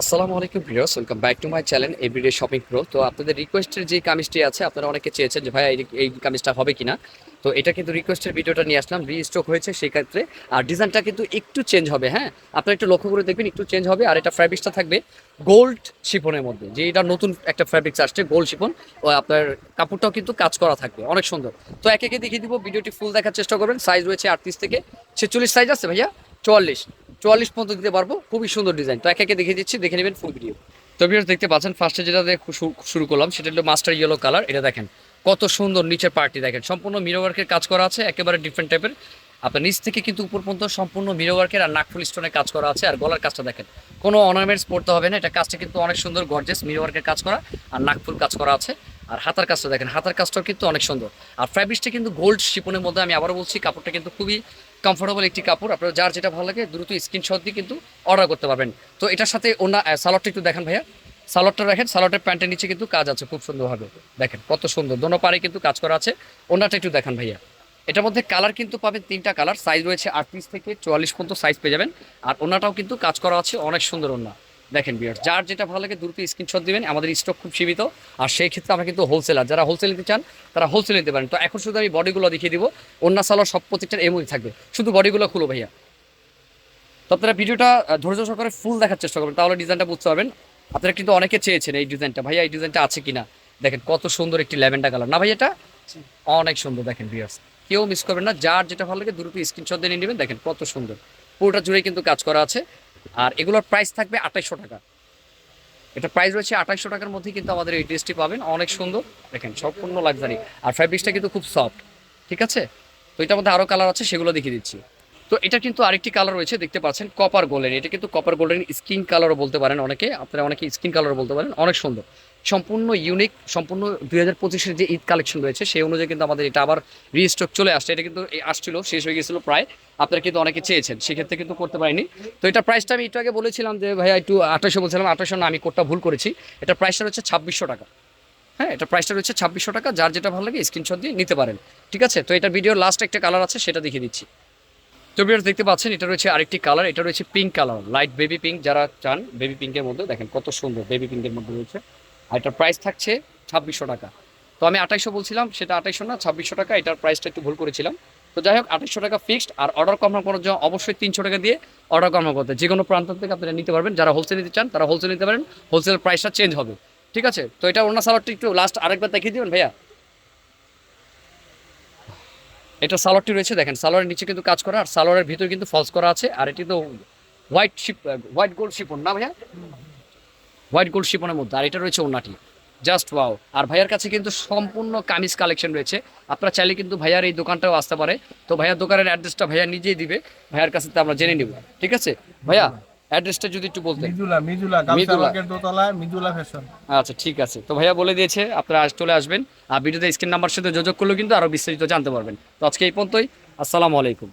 আসসালামু আলাইকুম viewers welcome back to my channel everyday shopping pro তো আপনাদের রিকোয়েস্টের যে কামিজটি আছে, আপনারা অনেকে চেয়েছেন যে ভাই এই- কামিজটা হবে কিনা? তো এটা কিন্তু রিকোয়েস্টের ভিডিওটা নিয়ে আসলাম রিস্টক হয়েছে সেই ক্ষেত্রে। আর ডিজাইনটা কিন্তু একটু চেঞ্জ হবে হ্যাঁ? আপনারা একটু লক্ষ্য করে দেখবেন, একটু চেঞ্জ হবে। আর এটা ফ্যাব্রিক্সটা থাকবে গোল্ড শিপনের মধ্যে। যে এটা নতুন একটা ফ্যাব্রিক্স আসছে গোল্ড শিপন ও আপনার কাপড়টাও কিন্তু কাজ করা থাকবে, অনেক সুন্দর। তো একে একে দেখিয়ে দিব, ভিডিওটি ফুল দেখার চেষ্টা করবেন। সাইজ রয়েছে আটত্রিশ থেকে ছেচল্লিশ সাইজ আছে ভাইয়া? চুয়াল্লিশ। চুয়াল্লিশ পর্যন্ত দিতে পারব। খুবই সুন্দর ডিজাইন তো একে একে দেখিয়ে দিচ্ছি, দেখে নেবেন ফুল ভিডিও তো ভিউয়ার্স দেখতে পাচ্ছেন ফার্স্টে যেটা শুরু করলাম, সেটা হলো মাস্টার ইয়েলো কালার এটা দেখেন, কত সুন্দর নিচের পার্টি দেখেন। সম্পূর্ণ মিরো ওয়ার্কের কাজ করা আছে, একেবারে ডিফারেন্ট টাইপের আপনার নিচ থেকে কিন্তু উপর পর্যন্ত সম্পূর্ণ মিরো ওয়ার্কের আর নাকফুল স্টোনের কাজ করা আছে, আর গলার কাজটা দেখেন। কোনো অর্নামেন্টস পড়তে হবে না, এটা কাজটা কিন্তু অনেক সুন্দর গর্জেস মিরো ওয়ার্কের কাজ করা, আর নাকফুল কাজ করা আছে। আর হাতার কাজটা দেখেন, হাতার কাজটাও কিন্তু অনেক সুন্দর। আর ফ্যাব্রিক্সটা কিন্তু গোল্ড শিপনের মধ্যে আমি আবারও বলছি, কাপড়টা কিন্তু খুবই কমফোর্টেবল একটি কাপড়। আপনার যার যেটা ভালো লাগে দ্রুত স্ক্রিনশট দিয়ে কিন্তু অর্ডার করতে পারবেন। তো এটার সাথে অন্য সালোয়ারটা একটু দেখেন ভাইয়া। সালোয়ারটা রাখেন সালোয়ারের প্যান্টের নিচে কিন্তু কাজ আছে খুব সুন্দরভাবে। দেখেন কত সুন্দর, দোনো পারে কিন্তু কাজ করা আছে। ওনাটা একটু দেখেন ভাইয়া। এটার মধ্যে কালার কিন্তু পাবেন তিনটা কালার সাইজ রয়েছে আটত্রিশ থেকে চুয়াল্লিশ পর্যন্ত সাইজ পেয়ে যাবেন। আর ওনাটাও কিন্তু কাজ করা আছে, অনেক সুন্দর ওনা দেখেন বিয়ার যার যেটা ভালো লাগে দ্রুত স্ক্রিনশট দিবেন, আমাদের স্টক খুব সীমিত। আর সেই ক্ষেত্রে আমরা কিন্তু হোলসেলার যারা হোলসেল নিতে চান, তারা হোলসেল নিতে পারেন। তো এখন শুধু আমি বডিগুলো দেখিয়ে দিব অন্য সালোয়ার সব প্রত্যেকটার এমনই থাকবে। শুধু বডিগুলো খুলো ভাইয়া। তো আপনারা ভিডিওটা ধৈর্য সহকারে ফুল দেখার চেষ্টা করবেন, তাহলে ডিজাইনটা বুঝতে পারবেন। আপনারা কিন্তু অনেকে চেয়েছেন এই ডিজাইনটা ভাইয়া, এই ডিজাইনটা আছে কিনা? দেখেন, কত সুন্দর একটি ল্যাভেন্ডার কালার। না ভাই এটা অনেক সুন্দর, দেখেন ভিউয়ার্স কেউ মিস করবেন না, যার যেটা ভালো লাগে দ্রুত স্ক্রিনশট দিয়ে নিয়ে নেবেন। দেখেন কত সুন্দর। পুরোটা জুড়ে কিন্তু কাজ করা আছে। আর এগুলোর প্রাইস থাকবে আঠাইশশো টাকা। এটা প্রাইস রয়েছে আঠাইশশো টাকার মধ্যে কিন্তু আমাদের এই ড্রেসটি পাবেন। অনেক সুন্দর। দেখেন, সম্পূর্ণ লাগজারি আর ফ্যাব্রিক্সটা কিন্তু খুব সফট ঠিক আছে? তো এটার মধ্যে আরও কালার আছে, সেগুলো দেখিয়ে দিচ্ছি। তো এটা কিন্তু আরেকটি কালার রয়েছে, দেখতে পাচ্ছেন কপার গোল্ডেন এটা কিন্তু কপার গোল্ডেন স্কিন কালারও বলতে পারেন অনেকে, আপনারা অনেকে স্কিন কালারও বলতে পারেন, অনেক সুন্দর। সম্পূর্ণ ইউনিক সম্পূর্ণ দুই হাজার পঁচিশের যে ঈদ কালেকশন রয়েছে, সেই অনুযায়ী কিন্তু আমাদের এটা আবার রিস্টক চলে আসছে। এটা কিন্তু আসছিল, শেষ হয়ে গেছিল প্রায়, আপনারা কিন্তু অনেকে চেয়েছেন, সেক্ষেত্রে কিন্তু করতে পারিনি। তো এটা প্রাইসটা আমি একটু আগে বলেছিলাম যে, ভাইয়া, একটু আঠাশশো বলছিলাম আঠাশশো না, আমি কোডটা ভুল করেছি। এটা প্রাইসটা হচ্ছে ছাব্বিশশো টাকা। হ্যাঁ এটা প্রাইসটা রয়েছে ছাব্বিশশো টাকা, যার যেটা ভালো লাগে স্ক্রিনশট দিয়ে নিতে পারেন। ঠিক আছে? তো এটা ভিডিওর লাস্ট একটা কালার আছে, সেটা দেখিয়ে দিচ্ছি। তো ভিউয়ার্স দেখতে পাচ্ছেন, এটা রয়েছে আরেকটি কালার, এটা রয়েছে pink colour light baby pink যারা চান বেবি পিঙ্কের মধ্যে, দেখেন কত সুন্দর বেবি পিঙ্কের মধ্যে রয়েছে। আর এটার প্রাইস থাকছে ছাব্বিশশো টাকা। তো আমি আঠাইশশো বলছিলাম, সেটা আঠাইশশো না, ছাব্বিশশো টাকা, এটার প্রাইসটা একটু ভুল করেছিলাম। তো যাই হোক, আঠাইশশো টাকা ফিক্সড আর অর্ডার কনফার্ম করার জন্য অবশ্যই তিনশো টাকা দিয়ে অর্ডার কনফার্ম করতে যে কোনো প্রান্ত থেকে আপনারা নিতে পারবেন, যারা হোলসেল নিতে চান, তারা হোলসেল নিতে পারেন হোলসেল প্রাইসটা চেঞ্জ হবে। ঠিক আছে? তো এটা অন্য সালোয়ারটা একটু লাস্ট আরেকবার দেখিয়ে দিবেন ভাইয়া? এটা সালোয়ারটি রয়েছে, দেখেন, সালোয়ারের নিচে কিন্তু কাজ করা, আর সালোয়ারের ভিতরে কিন্তু ফলস করা আছে, আর এটি তো হোয়াইট শিপ হোয়াইট গোল্ড শিপন না ভাইয়া? হোয়াইট গোল্ড শিপনের মধ্যে, আর এটা রয়েছে ওনাটি জাস্ট ওয়াও আর ভাইয়ার কাছে কিন্তু সম্পূর্ণ কামিজ কালেকশন রয়েছে। আপনারা চাইলে কিন্তু ভাইয়ার এই দোকানটাও আসতে পারে। তো ভাইয়ার দোকানের অ্যাড্রেসটা ভাইয়া নিজেই দিবে, ভাইয়ার কাছে তো আমরা জেনে নিব। ঠিক আছে? ভাইয়া অ্যাড্রেসটা যদি একটু বলতেন। মিজুলা মিজুলা গামছা। মার্কেট দোতলায় মিজুলা ফ্যাশন। আচ্ছা ঠিক আছে। তো ভাইয়া বলে দিয়েছে আপনারা আজ চলে আসবেন। আর ভিডিওতে স্ক্রিন নাম্বার সাথে যোগাযোগ করলে কিন্তু আরও বিস্তারিত জানতে পারবেন। তো আজকে এই পর্যন্তই। আসসালামু আলাইকুম।